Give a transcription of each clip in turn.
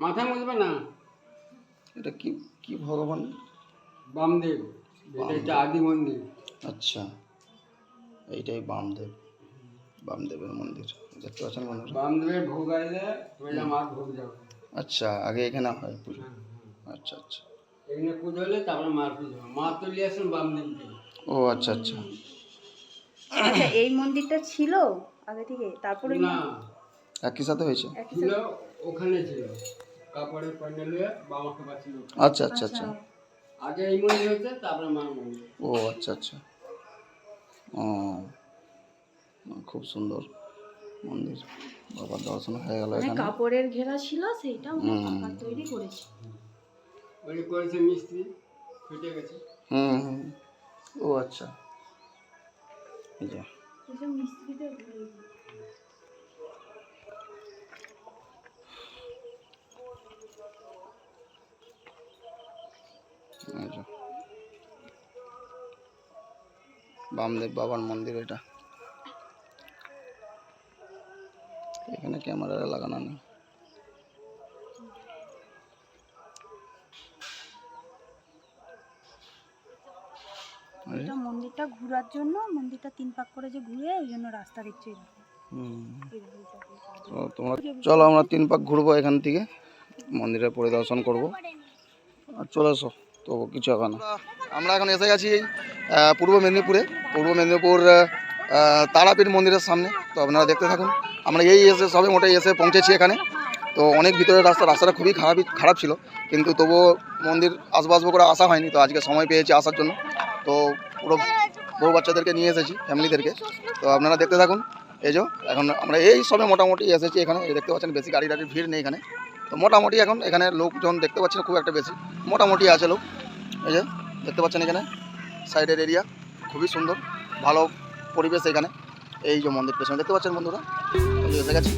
মাথায় মুছবে না? এটা কি কি ভগবান? বামদেব। এটা হচ্ছে আদি মন্দির। আচ্ছা। এইটাই বামদেব। বামদেবের মন্দির। দেখতে পাচ্ছেন বন্ধুরা? বামদেবের ভোগ আইলে ওইটা মার ভোগ যাবে আচ্ছা আগে এখানে হয় পুজো। আচ্ছা আচ্ছা। এখানে পুজো হলে তারপরে মার পুজো মা তো নিয়ে আসেন বামদেবকে। ও আচ্ছা আচ্ছা। আচ্ছা এই মন্দিরটা ছিল আগে থেকে? তারপরে না। একই সাথে হয়েছে? ছিল ওখানে ছিল। কাপড়ের প্যান্ডেলে বাবাকে বাঁচিল আচ্ছা আচ্ছা আচ্ছা। আগে এই মন্দির হচ্ছে তারপরে মার মন্দির। ও আচ্ছা আচ্ছা। ও খুব সুন্দর মন্দির। বাবার দর্শন হয়ে গেল মানে এখানে। কাপড়ের ঘেরা ছিল সেইটা হুম। তৈরি করেছে। ওই করেছে মিস্ত্রি ফেটে গেছে। হুম হুম ও আচ্ছা। এই যে। মিস্ত্রিদের ঘরে। এই যে। বামদেব বাবার মন্দির এটা। এখানে ক্যামেরা লাগানো নেই। এটা মন্দিরটা ঘোরার জন্য মন্দিরটা তিন পাক করে যে ঘুরে ওই জন্য রাস্তা দেখছ তোমরা চলো আমরা তিন পাক ঘুরবো এখান থেকে। মন্দিরে পরিদর্শন করব। আর চলে এসো। তো কিছু হবে না। আমরা এখন এসে গেছি পূর্ব মেদিনীপুরে। পূর্ব মেদিনীপুর তারাপীঠ মন্দিরের সামনে। তো আপনারা দেখতে থাকুন। আমরা এই এসে সবে মোটে এসে পৌঁছেছি এখানে। তো অনেক ভিতরের রাস্তা, রাস্তাটা খুবই খারাপ খারাপ ছিল। কিন্তু তবুও মন্দির আসব আসব করে আসা হয়নি। তো আজকে সময় পেয়েছি আসার জন্য। তো পুরো বউ বাচ্চাদেরকে নিয়ে এসেছি, ফ্যামিলিদেরকে। তো আপনারা দেখতে থাকুন। এই যে, এখন আমরা এই সবে মোটামুটি এসেছি এখানে। দেখতে পাচ্ছেন, বেশি গাড়ি টাড়ির ভিড় নেই এখানে। তো মোটামুটি এখন এখানে লোকজন দেখতে পাচ্ছেন খুব একটা বেশি। মোটামুটি আছে লোক। এই যে, দেখতে পাচ্ছেন এখানে সাইডের এরিয়া খুবই সুন্দর, ভালো পরিবেশ এখানে। এই যে মন্দির পেছনে দেখতে পাচ্ছেন বন্ধুরা? এসে গেছি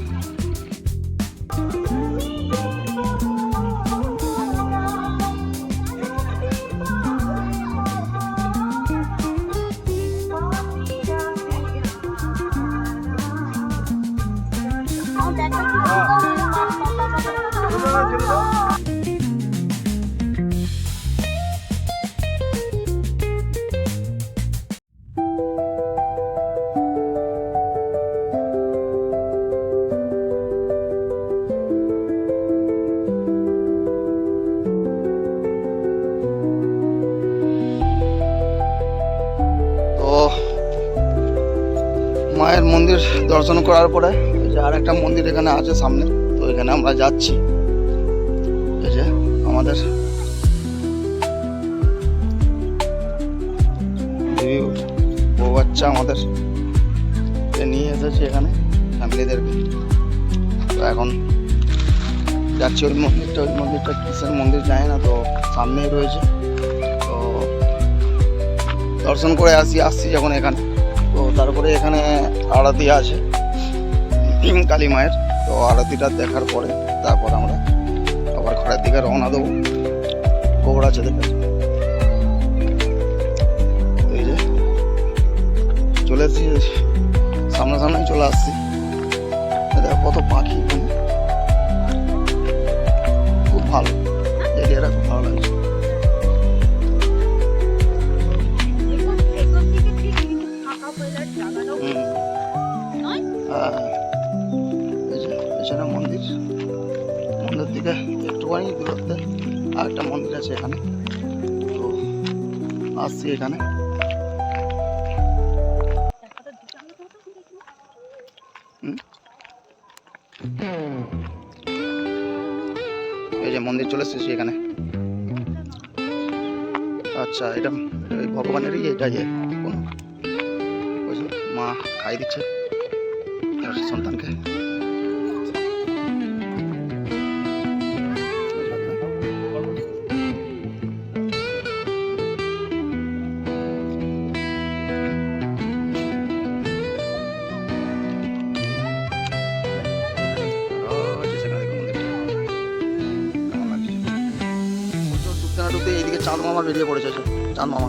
দর্শন করার পরে যে আর একটা মন্দির এখানে আছে সামনে, তো এখানে আমরা যাচ্ছি। এই যে আমাদের বউ বাচ্চা আমাদের নিয়ে এসেছি এখানে, ফ্যামিলিদেরকে। তো এখন যাচ্ছি ওই মন্দিরটা ওই মন্দিরটা কিসের মন্দির যায় না, তো সামনেই রয়েছে। তো দর্শন করে আসি, আসছি যখন এখানে। তো তারপরে এখানে আরতি আছে কালী মায়ের। তো আরতিটা দেখার পরে তারপর আমরা আবার ঘরের দিকে রওনা দেবো। গোবর আছে দেখে এই যে চলে এসেছি, সামনাসামনি চলে আসছি। দেখো কত পাখি খুব ভালো। পেছনে মন্দির। মন্দির থেকে একটুখানি দূরত্বে আর একটা মন্দির আছে এখানে। তো, আসছি এখানে। এই যে মন্দির চলে এসেছি এখানে। আচ্ছা এটা ভগবানেরই এটা ইয়ে। যে মা খাই দিচ্ছে। সন্তানকে। এইদিকে চাঁদ মামা বেরিয়ে পড়েছে, চাঁদ মামা।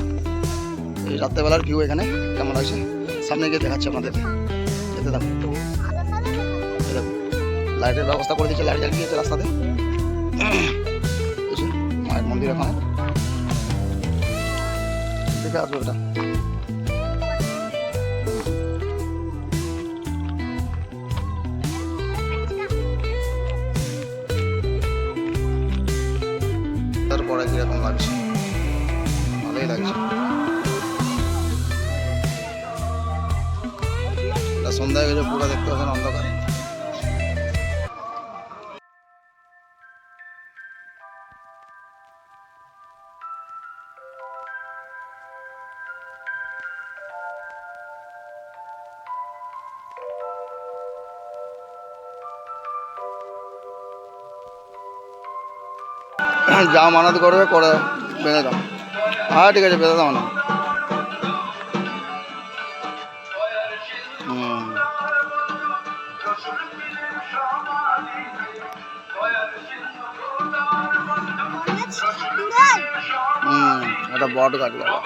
এই রাত্রেবেলার ভিউ এখানে, কেমন লাগছে? সামনে গিয়ে দেখাচ্ছি আপনাদের। যেতে এই লাইটের ব্যবস্থা করে দিয়েছে, লাইট জ্বালিয়ে দিয়েছে রাস্তাতে। মায়ের মন্দির এখানে। দেখে আসব এটা। তারপরে কীরকম লাগছে? ভালোই লাগছে। পুরো দেখতে পাচ্ছেন অন্ধকার। যা মানত করবে, করে বেঁধে দাও। হ্যাঁ ঠিক আছে, বেঁধে দাও না হুম এটা বট গাছ বাবা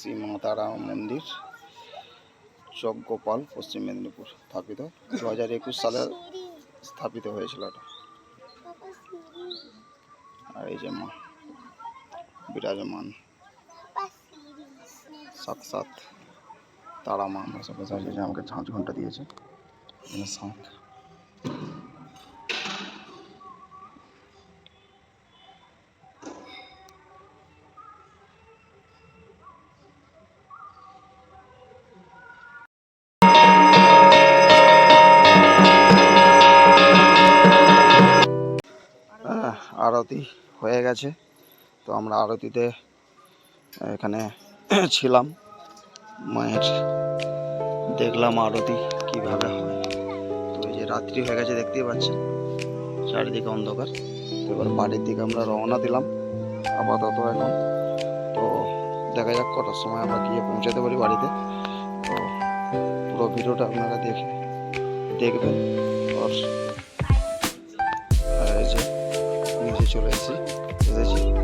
শ্রী মা তারা মন্দির, চকগোপাল, পশ্চিম মেদিনীপুর স্থাপিত। দু হাজার একুশ সালে স্থাপিত হয়েছিল এটা। আর এই যে মা, বিরাজমান। সাক্ষাৎ তারা মা, আমার যে আমাকে ঝাঁঝ ঘণ্টা দিয়েছে। শাঁখ আরতি হয়ে গেছে। তো আমরা আরতিতে এখানে ছিলাম। মায়ের দেখলাম আরতি কীভাবে হয়। তো এই যে রাত্রি হয়ে গেছে দেখতেই পাচ্ছেন, চারিদিকে অন্ধকার। এবার বাড়ির দিকে আমরা রওনা দিলাম আপাতত এখন। তো দেখা যাক কটার সময় আমরা গিয়ে পৌঁছাতে পারি বাড়িতে। তো পুরো ভিডিওটা আপনারা দেখে দেখবেন। আর চলে এসেছি এসেছি